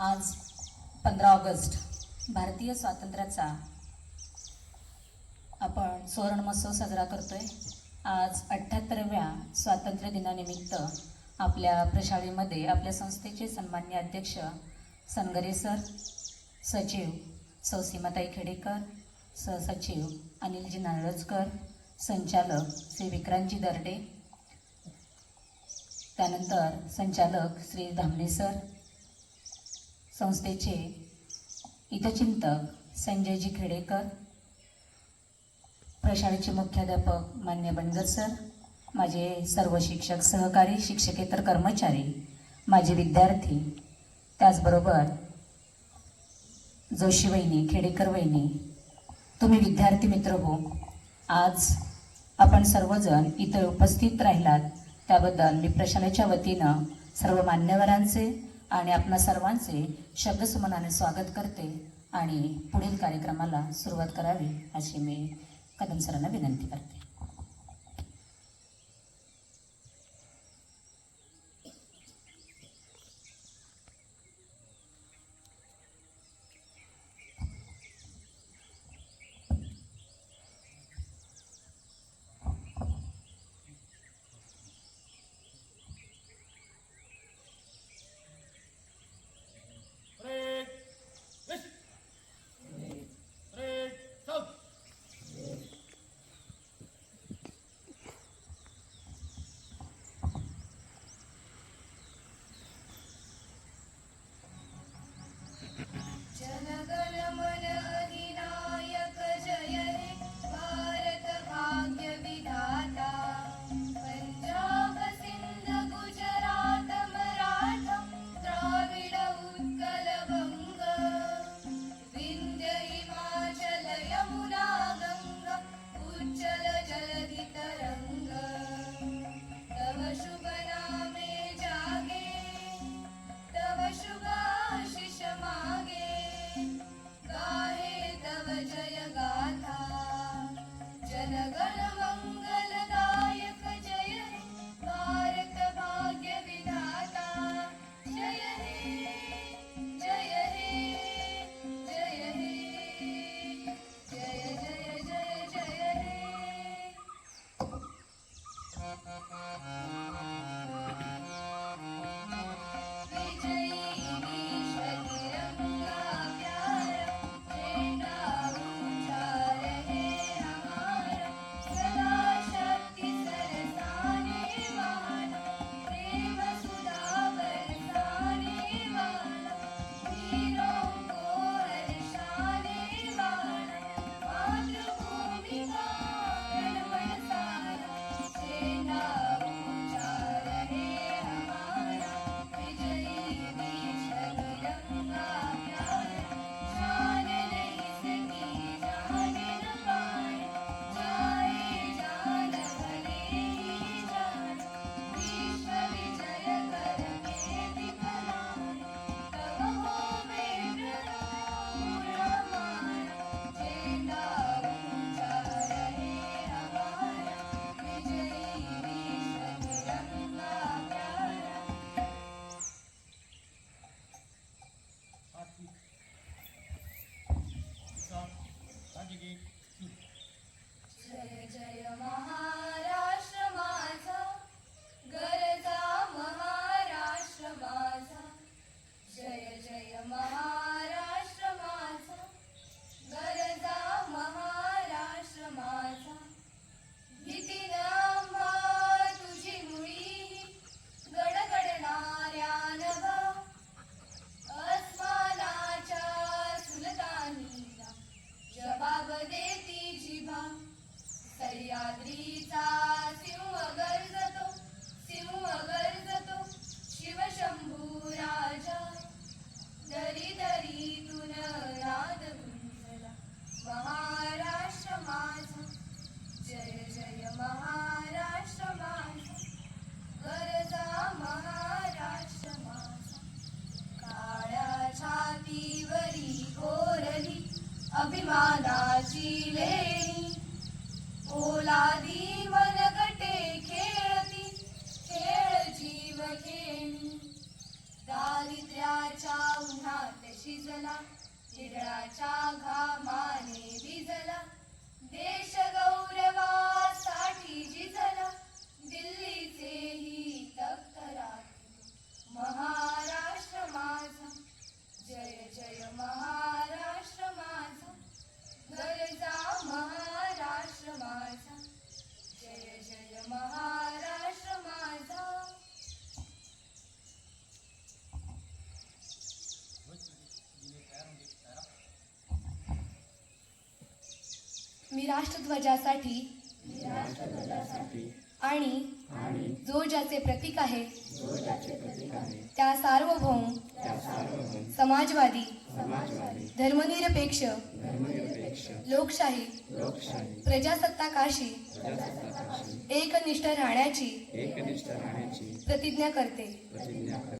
आज पंधरा ऑगस्ट भारतीय स्वातंत्र्याचा आपण सुवर्ण महोत्सव साजरा करतोय. आज अठ्ठ्याहत्तरव्या स्वातंत्र्य दिनानिमित्त आपल्या प्रशाळेमध्ये आपल्या संस्थेचे सन्मान्य अध्यक्ष सनगरे सर सचिव सौ सीमाताई खेडेकर सहसचिव अनिलजी नारळजकर संचालक श्री विक्रांतजी दर्डे त्यानंतर संचालक श्री धामणे सर संस्थेचे हितचिंतक संजयजी खेडेकर प्रशाळेचे मुख्याध्यापक मान्य बनगर सर माझे सर्व शिक्षक सहकारी शिक्षकेतर कर्मचारी माझे विद्यार्थी त्याचबरोबर जोशी वहिनी खेडेकर वहिनी तुम्ही विद्यार्थी मित्र हो. आज आपण सर्वजण इथं उपस्थित राहिलात. त्याबद्दल मी प्रशालेच्या वतीनं सर्व मान्यवरांचे आणि आपणा सर्वांचे शब्दसुमनाने स्वागत करते आणि पुढील कार्यक्रमाला सुरुवात करावी अशी मी कदम सरांना विनंती करते. ちゃ राष्ट्रध्वजासाठी आणि जो ज्याचे प्रतीक आहे त्या सार्वभौम समाजवादी धर्मनिरपेक्ष लोकशाही प्रजासत्ताकाशी एकनिष्ठ राहण्याची प्रतिज्ञा करते.